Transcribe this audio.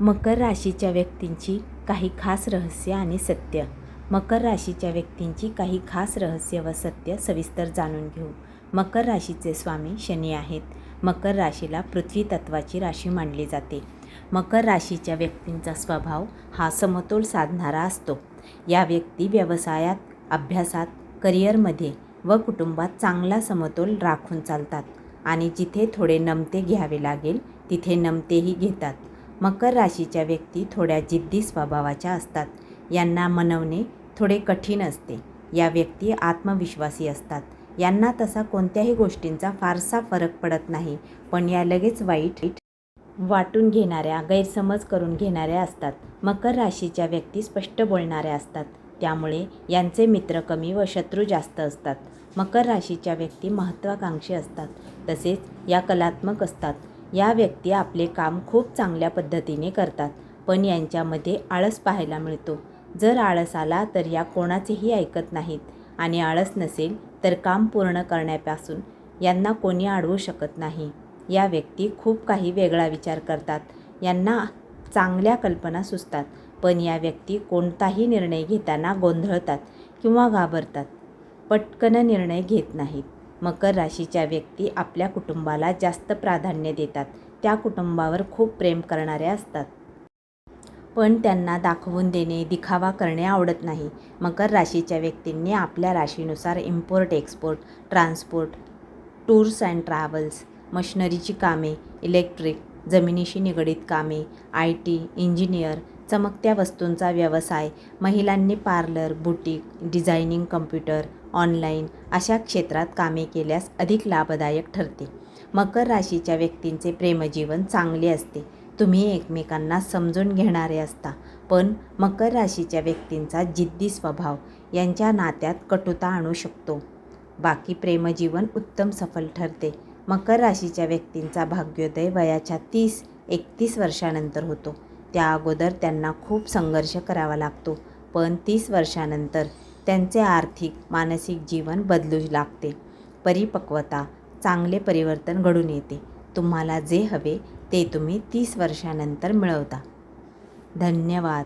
मकर राशीच्या व्यक्तींची काही खास रहस्य आणि सत्य. मकर राशीच्या व्यक्तींची काही खास रहस्य व सत्य सविस्तर जाणून घेऊ. मकर राशीचे स्वामी शनी आहेत. मकर राशीला पृथ्वी तत्वाची राशी मानली जाते. मकर राशीच्या व्यक्तींचा स्वभाव हा समतोल साधणारा असतो. या व्यक्ती व्यवसायात अभ्यासात करिअरमध्ये व कुटुंबात चांगला समतोल राखून चालतात आणि जिथे थोडे नमते घ्यावे लागेल तिथे नमतेही घेतात. मकर राशीच्या व्यक्ती थोड्या जिद्दी स्वभावाच्या असतात. यांना मनवणे थोडे कठीण असते. या व्यक्ती आत्मविश्वासी असतात. यांना तसा कोणत्याही गोष्टींचा फारसा फरक पडत नाही पण या लगेच वाईट वाटून घेणाऱ्या गैरसमज करून घेणाऱ्या असतात. मकर राशीच्या व्यक्ती स्पष्ट बोलणाऱ्या असतात. त्यामुळे यांचे मित्र कमी व शत्रू जास्त असतात. मकर राशीच्या व्यक्ती महत्त्वाकांक्षी असतात. तसेच या कलात्मक असतात. या व्यक्ती आपले काम खूप चांगल्या पद्धतीने करतात पण यांच्यामध्ये आळस पाहायला मिळतो. जर आळस आला तर या कोणाचेही ऐकत नाहीत आणि आळस नसेल तर काम पूर्ण करण्यापासून यांना कोणी अडवू शकत नाही. या व्यक्ती खूप काही वेगळा विचार करतात यांना चांगल्या कल्पना सुचतात पण या व्यक्ती कोणताही निर्णय घेताना गोंधळतात किंवा घाबरतात. पटकन निर्णय घेत नाहीत. मकर राशीच्या व्यक्ती आपल्या कुटुंबाला जास्त प्राधान्य देतात. त्या कुटुंबावर खूप प्रेम करणाऱ्या असतात. पण त्यांना दाखवून देणे दिखावा करणे आवडत नाही. मकर राशीच्या व्यक्तींनी आपल्या राशीनुसार import export transport tours and travels मशिनरीची कामे इलेक्ट्रिक जमिनीशी निगडीत कामे आय टी इंजिनियर चमकत्या वस्तूंचा व्यवसाय महिलांनी parlour boutique designing computer online अशा क्षेत्रात कामे केल्यास अधिक लाभदायक ठरते. मकर राशीच्या व्यक्तींचे प्रेमजीवन चांगले असते. तुम्ही एकमेकांना समजून घेणारे असता. पण मकर राशीच्या व्यक्तींचा जिद्दी स्वभाव यांच्या नात्यात कटुता आणू शकतो. बाकी प्रेमजीवन उत्तम सफल ठरते. मकर राशीच्या व्यक्तींचा भाग्योदय वयाच्या तीस एकतीस वर्षानंतर होतो. त्या अगोदर त्यांना खूप संघर्ष करावा लागतो. पण तीस वर्षानंतर त्यांचे आर्थिक मानसिक जीवन बदलू लागते. परिपक्वता चांगले परिवर्तन घडून येते. तुम्हाला जे हवे ते तुम्ही तीस वर्षानंतर मिळवता. धन्यवाद.